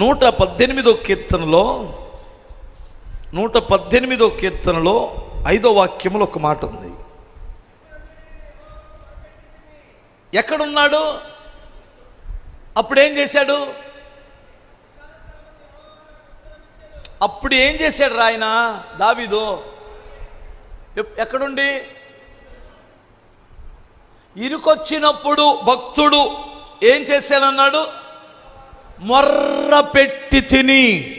నూట పద్దెనిమిదో కీర్తనలో నూట పద్దెనిమిదో కీర్తనలో ఐదో వాక్యంలో ఒక మాట ఉంది. ఎక్కడున్నాడు? అప్పుడు ఏం చేశాడు? అప్పుడు ఏం చేశాడు రాయన దావీదు ఎక్కడుండి? ఇరుకొచ్చినప్పుడు భక్తుడు ఏం చేశాడన్నాడు మొర్ర పెట్టి తిని.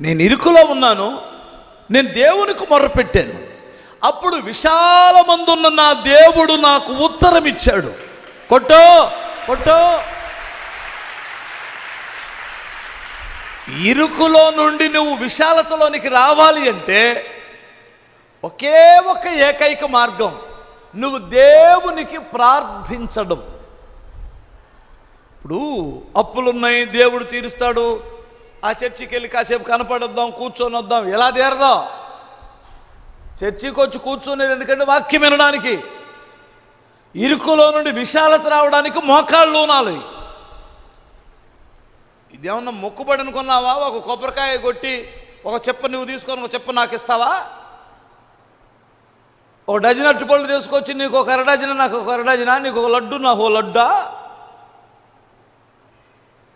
నేను ఇరుకులో ఉన్నాను నేను దేవునికి మొర్ర పెట్టాను అప్పుడు విశాలమందున్న నా దేవుడు నాకు ఉత్తరం ఇచ్చాడు కొట్టో కొట్టో. ఇరుకులో నుండి నువ్వు విశాలతలోనికి రావాలి అంటే ఒకే ఒక ఏకైక మార్గం. నువ్వు దేవునికి ప్రార్థించడం. ఇప్పుడు అప్పులున్నాయి దేవుడు తీరుస్తాడు. ఆ చర్చికి వెళ్ళి కాసేపు కనపడొద్దాం కూర్చొని వద్దాం ఎలా తీరదాం? చర్చికి వచ్చి కూర్చునేది ఎందుకంటే వాక్యం వినడానికి. ఇరుకులో నుండి విశాలత రావడానికి మోకాళ్ళు ఊనాలి ఇదేమన్నా మొక్కుబడి అనుకున్నావా? ఒక కొబ్బరికాయ కొట్టి ఒక చెప్ప నువ్వు తీసుకొని ఒక చెప్ప నాకు ఇస్తావా? ఒక డజన్ అట్టుపళ్ళు తీసుకొచ్చి నీకు ఒక అర నాకు ఒక అరడజన నీకు ఒక లడ్డు నాకు ఓ లడ్డా?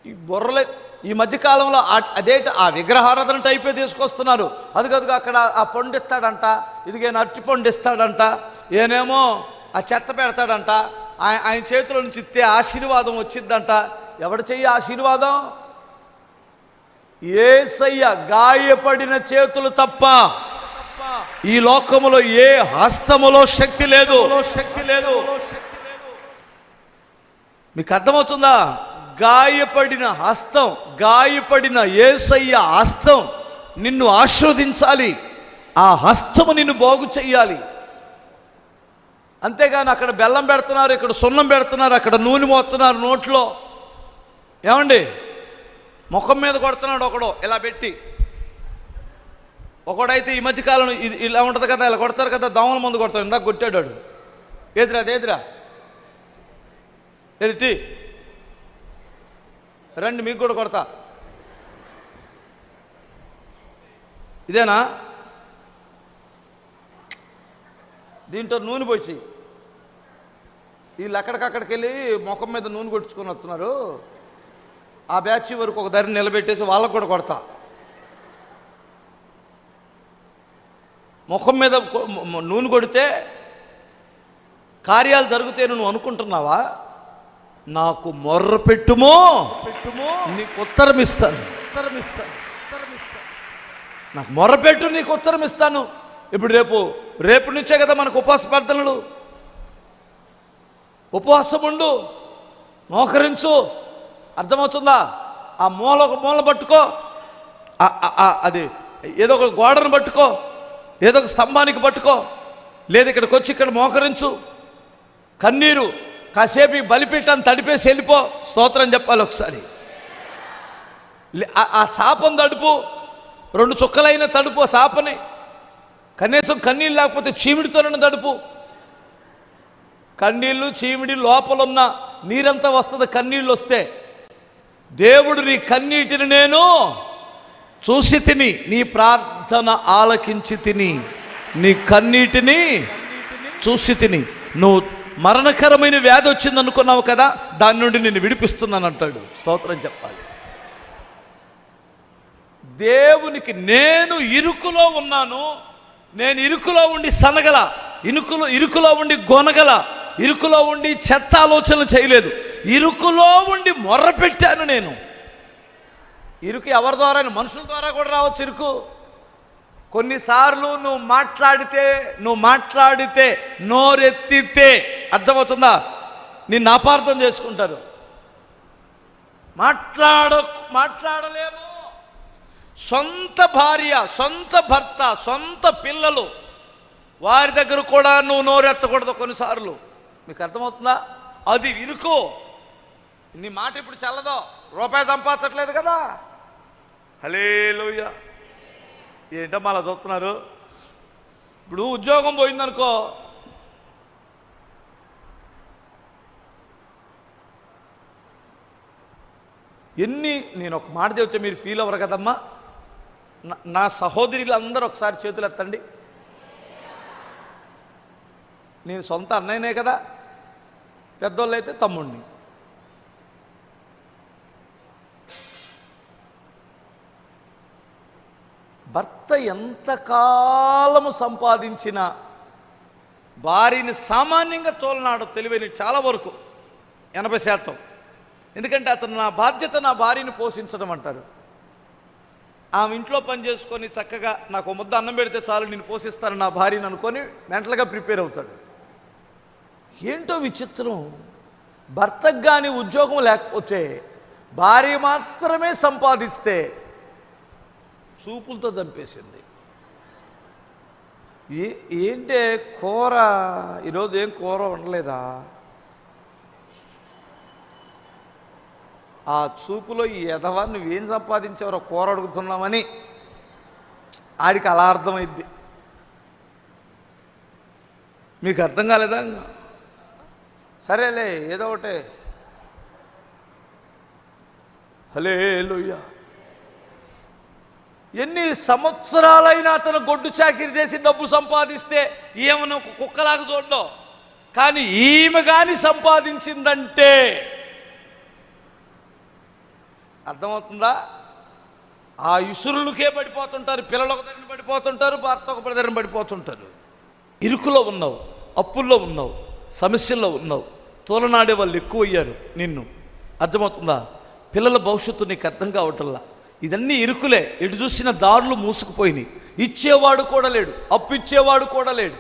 ఈ బుర్రలే. ఈ మధ్యకాలంలో అదేంటి ఆ విగ్రహారాధన టైపే తీసుకొస్తున్నారు. అది కదుగా అక్కడ ఆ పండు ఇస్తాడంట ఇదిగేనా అరటి పండు ఇస్తాడంట ఏనేమో ఆ చెత్త పెడతాడంట ఆయన ఆయన చేతిలో నుంచి ఇస్తే ఆశీర్వాదం వచ్చిందంట. ఎవడు చెయ్యి ఆశీర్వాదం? ఏసయ్య గాయపడిన చేతులు తప్ప ఈ లోకములో ఏ హస్తములో శక్తి లేదు. శక్తి లేదు. మీకు అర్థమవుతుందా? గాయపడిన హస్తం గాయపడిన ఏసయ్య హస్తం నిన్ను ఆస్వాదించాలి ఆ హస్తము నిన్ను బాగు చెయ్యాలి. అంతేగాని అక్కడ బెల్లం పెడుతున్నారు ఇక్కడ సున్నం పెడుతున్నారు అక్కడ నూనె మోస్తున్నారు నోట్లో. ఏమండి? ముఖం మీద కొడుతున్నాడు ఒకడు ఇలా పెట్టి. ఒకడైతే ఈ మధ్యకాలం ఇది ఇలా ఉంటుంది కదా ఇలా కొడతారు కదా దోమల మందు కొడతాడు ఇందాక కొట్టాడు వాడు. ఏదిరా అదేదిరా? ఎదిటి రండి మీకు కూడా కొడతా. ఇదేనా? దీంట్లో నూనె పోసి. వీళ్ళు అక్కడికక్కడికి వెళ్ళి ముఖం మీద నూనె కొట్టించుకొని వస్తున్నారు. ఆ బ్యాచ్ వరకు ఒక దారిని నిలబెట్టేసి వాళ్ళకు కూడా కొడతా. ముఖం మీద నూనె కొడితే కార్యాలు జరుగుతాయి నువ్వు అనుకుంటున్నావా? నాకు మొర్ర పెట్టుమో? పెట్టుమో? నీకు ఉత్తరం ఇస్తాను. ఉత్తరం ఇస్తాను నాకు మొర్ర పెట్టు నీకు ఉత్తరం ఇస్తాను. ఇప్పుడు రేపు రేపు నుంచే కదా మనకు ఉపవాస ప్రార్థనలు. ఉపవాసం ఉండు మోకరించు. అర్థమవుతుందా? ఆ మూల ఒక మూల పట్టుకో. అది ఏదో ఒక గోడను పట్టుకో. ఏదో ఒక స్తంభానికి పట్టుకో. లేదు ఇక్కడికి వచ్చి ఇక్కడ మోకరించు. కన్నీరు కాసేపు ఈ బలిపీఠాన్ని తడిపేసి వెళ్ళిపో. స్తోత్రం చెప్పాలి ఒకసారి. ఆ- చాపం తడుపు రెండు చుక్కలైన తడుపు ఆ చాపని కనీసం కన్నీళ్ళు లేకపోతే చీమిడితోనే తడుపు. కన్నీళ్ళు చీమిడి లోపలున్న నీరంతా వస్తుంది కన్నీళ్ళు వస్తే. దేవుడు నీ కన్నీటిని నేను చూసి తిని నీ ప్రార్థన ఆలకించి తిని నీ కన్నీటిని చూసి తిని నువ్వు మరణకరమైన వ్యాధి వచ్చింది అనుకున్నావు కదా దాని నుండి నేను విడిపిస్తున్నాను అంటాడు. స్తోత్రం చెప్పాలి. దేవునికి నేను ఇరుకులో ఉన్నాను నేను ఇరుకులో ఉండి సనగల ఇరుకులో ఇరుకులో ఉండి గొనగల ఇరుకులో ఉండి చెత్త ఆలోచనలు చేయలేదు ఇరుకులో ఉండి మొర్రపెట్టాను నేను. ఇరుకు ఎవరి ద్వారా మనుషుల ద్వారా కూడా రావచ్చు ఇరుకు. కొన్నిసార్లు నువ్వు మాట్లాడితే నువ్వు మాట్లాడితే నోరెత్తితే అర్థమవుతుందా? నిన్ను అపార్థం చేసుకుంటారు. మాట్లాడ మాట్లాడలేము. సొంత భార్య సొంత భర్త సొంత పిల్లలు వారి దగ్గర కూడా నువ్వు నోరెత్తకూడదు కొన్నిసార్లు. మీకు అర్థమవుతుందా? అది ఇరుకు. నీ మాట ఇప్పుడు చల్లదో? రూపాయి సంపాదించట్లేదు కదా. హలే ఏంటమ్మా అలా చూస్తున్నారు? ఇప్పుడు ఉద్యోగం పోయిందనుకో ఎన్ని నేను ఒక మాట చెబితే మీరు ఫీల్ అవ్వరు కదమ్మా? నా- నా సహోదరులందరూ ఒకసారి చేతులు ఎత్తండి. నేను సొంత అన్నయ్యనే కదా పెద్దోళ్ళు అయితే తమ్ముడిని భర్త ఎంతకాలము సంపాదించిన భార్యని సామాన్యంగా తోలనాడు తెలివైన చాలా వరకు ఎనభై శాతం. ఎందుకంటే అతను నా బాధ్యత నా భార్యని పోషించడం అంటారు. ఆమె ఇంట్లో పని చేసుకొని చక్కగా నాకు ముద్ద అన్నం పెడితే చాలు నేను పోషిస్తాను నా భార్యను అనుకొని మెంటల్గా ప్రిపేర్ అవుతాడు. ఏంటో విచిత్రం. భర్తకు కానీ ఉద్యోగం లేకపోతే భార్య మాత్రమే సంపాదిస్తే చూపులతో చంపేసింది. ఏ ఏంటే కూర? ఈరోజు ఏం కూర ఉండలేదా ఆ చూపులో ఈ ఎదవా నువ్వేం సంపాదించావరో కూర అడుగుతున్నామని ఆడికి అలా అర్థమైద్ది. మీకు అర్థం కాలేదా? సరేలే ఏదో ఒకటే. హలే ఎన్ని సంవత్సరాలైనా అతను గొడ్డు చాకిరి చేసి డబ్బు సంపాదిస్తే ఏమన్నా ఒక కుక్కలాగా చూడడం. కానీ ఈమె కానీ సంపాదించిందంటే అర్థమవుతుందా? ఆ ఇసురులకే పడిపోతుంటారు పిల్లలు ఒక దగ్గర పడిపోతుంటారు భర్త ఒక దగ్గర పడిపోతుంటారు. ఇరుకులో ఉన్నావు అప్పుల్లో ఉన్నావు సమస్యల్లో ఉన్నావు తోలనాడే వాళ్ళు ఎక్కువయ్యారు నిన్ను. అర్థమవుతుందా? పిల్లల భవిష్యత్తు నీకు అర్థం కావటంలా. ఇదన్నీ ఇరుకులే. ఎటు చూసిన దారులు మూసుకుపోయినాయి. ఇచ్చేవాడు కూడా లేడు అప్పు ఇచ్చేవాడు కూడా లేడు.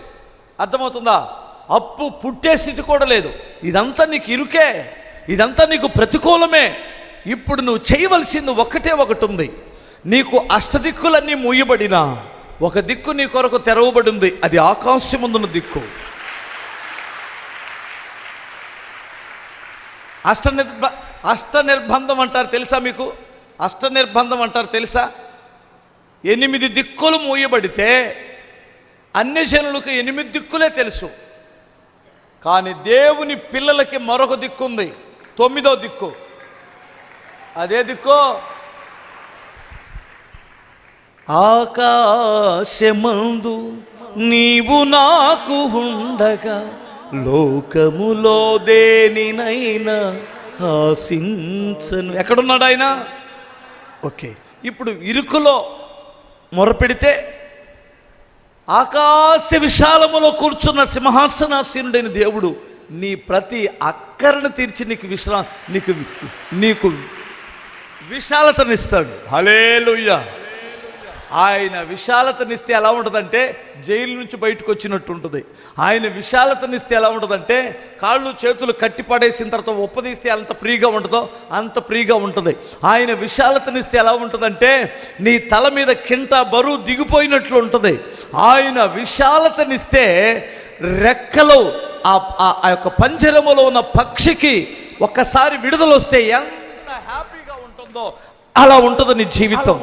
అర్థమవుతుందా? అప్పు పుట్టే స్థితి కూడా లేదు. ఇదంతా నీకు ఇరుకే. ఇదంతా నీకు ప్రతికూలమే. ఇప్పుడు నువ్వు చేయవలసింది ఒకటే ఒకటి ఉంది. నీకు అష్టదిక్కులన్నీ మూయబడినా ఒక దిక్కు నీ కొరకు తెరవబడి ఉంది అది ఆకాశముందున్న దిక్కు. అష్ట నిర్బ అష్ట నిర్బంధం అంటారు తెలుసా మీకు? అష్ట నిర్బంధం అంటారు తెలుసా? ఎనిమిది దిక్కులు మూయబడితే అన్ని జనులకు ఎనిమిది దిక్కులే తెలుసు. కానీ దేవుని పిల్లలకి మరొక దిక్కు ఉంది తొమ్మిదో దిక్కు. అదే దిక్కు. ఆకాశమందు నీవు నాకు ఉండగా లోకములో దేనినైనా ఆశించను. ఎక్కడున్నాడు ఆయన? ఓకే. ఇప్పుడు ఇరుకులో మొరపెడితే ఆకాశ విశాలములో కూర్చున్న సింహాసనాసీనుడైన దేవుడు నీ ప్రతి అక్కరను తీర్చి నీకు విశ్రా నీకు నీకు విశాలతనిస్తాడు. హలేలుయ్యా ఆయన విశాలతనిస్తే ఎలా ఉంటుందంటే జైలు నుంచి బయటకు వచ్చినట్టు ఉంటుంది. ఆయన విశాలతనిస్తే ఎలా ఉంటుందంటే కాళ్ళు చేతులు కట్టి పడేసిన తర్వాత ఉప్పదీస్తే ఎంత ఫ్రీగా ఉంటుందో అంత ఫ్రీగా ఉంటుంది. ఆయన విశాలతనిస్తే ఎలా ఉంటుందంటే నీ తల మీద కింట బరువు దిగిపోయినట్లు ఉంటుంది. ఆయన విశాలతనిస్తే రెక్కలు ఆ యొక్క పంజరములో ఉన్న పక్షికి ఒక్కసారి విడుదల వస్తే ఎంత హ్యాపీగా ఉంటుందో అలా ఉంటుంది నీ జీవితం.